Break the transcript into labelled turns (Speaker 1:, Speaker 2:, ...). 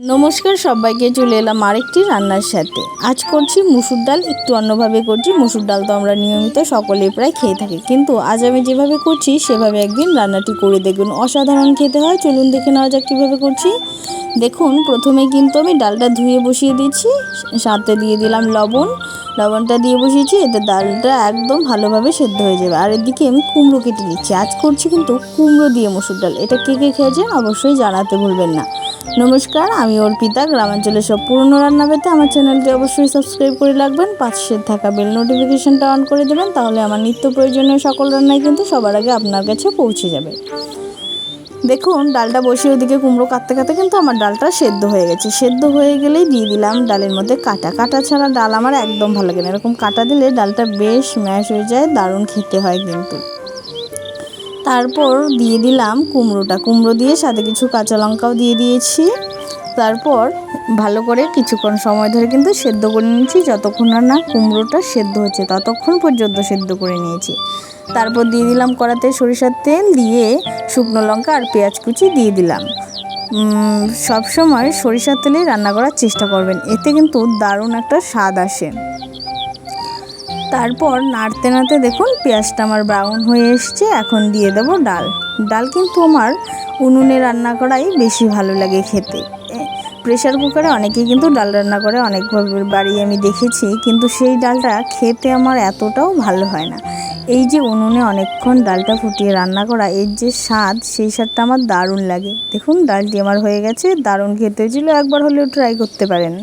Speaker 1: নমস্কার সবাইকে, চলে এলাম আরেকটি রান্নার সাথে। আজ করছি মুসুর ডাল, একটু অন্যভাবে করছি। মুসুর ডাল তো আমরা নিয়মিত সকলেই প্রায় খেয়ে থাকি। কিন্তু আজ আমি যেভাবে করছি, সেভাবে একদিন রান্নাটি করে দেখুন। অসাধারণ খেতে হয়। চলুন দেখে নেওয়া যাক কীভাবে করছি। দেখুন, প্রথমে কিন্তু আমি ডালটা ধুয়ে বসিয়ে দিচ্ছি। সাথে দিয়ে দিলাম লবণ। লবণটা দিয়ে বসিয়েছি, এতে ডালটা একদম ভালোভাবে সেদ্ধ হয়ে যাবে। আর এদিকে আমি কুমড়ো কেটে নিচ্ছি। আজ করছি কিন্তু কুমড়ো দিয়ে মসুর ডাল। এটা কে কে খেয়েছেন অবশ্যই জানাতে ভুলবেন না। নমস্কার, আমি অর্পিতা, গ্রামাঞ্চলের সব পুরনো রান্না পেতে আমার চ্যানেলটি অবশ্যই সাবস্ক্রাইব করে রাখবেন, পাশে থাকা বেল নোটিফিকেশনটা অন করে দেবেন, তাহলে আমার নিত্য প্রয়োজনীয় সকল রান্নাই কিন্তু সবার আগে আপনার কাছে পৌঁছে যাবে। দেখুন, ডালটা বসিয়ে ওদিকে কুমড়ো কাটতে কাটতে কিন্তু আমার ডালটা সেদ্ধ হয়ে গেছে। সেদ্ধ হয়ে গেলেই দিয়ে দিলাম ডালের মধ্যে কাটা। কাটা ছাড়া ডাল আমার একদম ভালো লাগে না। এরকম কাটা দিলে ডালটা বেশ ম্যাশ হয়ে যায়, দারুণ খেতে হয় কিন্তু। তারপর দিয়ে দিলাম কুমড়োটা। কুমড়ো দিয়ে সাথে কিছু কাঁচা লঙ্কাও দিয়ে দিয়েছি। তারপর ভালো করে কিছুক্ষণ সময় ধরে কিন্তু সেদ্ধ করে নিয়েছি। যতক্ষণ না কুমড়োটা সেদ্ধ হচ্ছে, ততক্ষণ পর্যন্ত সেদ্ধ করে নিয়েছি। তারপর দিয়ে দিলাম কড়াতে সরিষার তেল, দিয়ে শুকনো লঙ্কা আর পেঁয়াজ কুচি দিয়ে দিলাম। সব সময় সরিষার তেলেই রান্না করার চেষ্টা করবেন, এতে কিন্তু দারুণ একটা স্বাদ আসে। তারপর নাড়তে নাড়তে দেখুন পেঁয়াজটা আমার ব্রাউন হয়ে এসছে, এখন দিয়ে দেবো ডাল। ডাল কিন্তু আমার উনুনে রান্না করাই বেশি ভালো লাগে খেতে। প্রেশার কুকারে অনেকেই কিন্তু ডাল রান্না করে অনেকভাবে বাড়ি আমি দেখেছি, কিন্তু সেই ডালটা খেতে আমার এতটাও ভালো হয় না। এই যে উনুনে অনেকক্ষণ ডালটা ফুটিয়ে রান্না করা, এর যে স্বাদ, সেই স্বাদটা আমার দারুণ লাগে। দেখুন, ডালটি আমার হয়ে গেছে, দারুণ খেতে হয়েছিল, একবার হলেও ট্রাই করতে পারেন।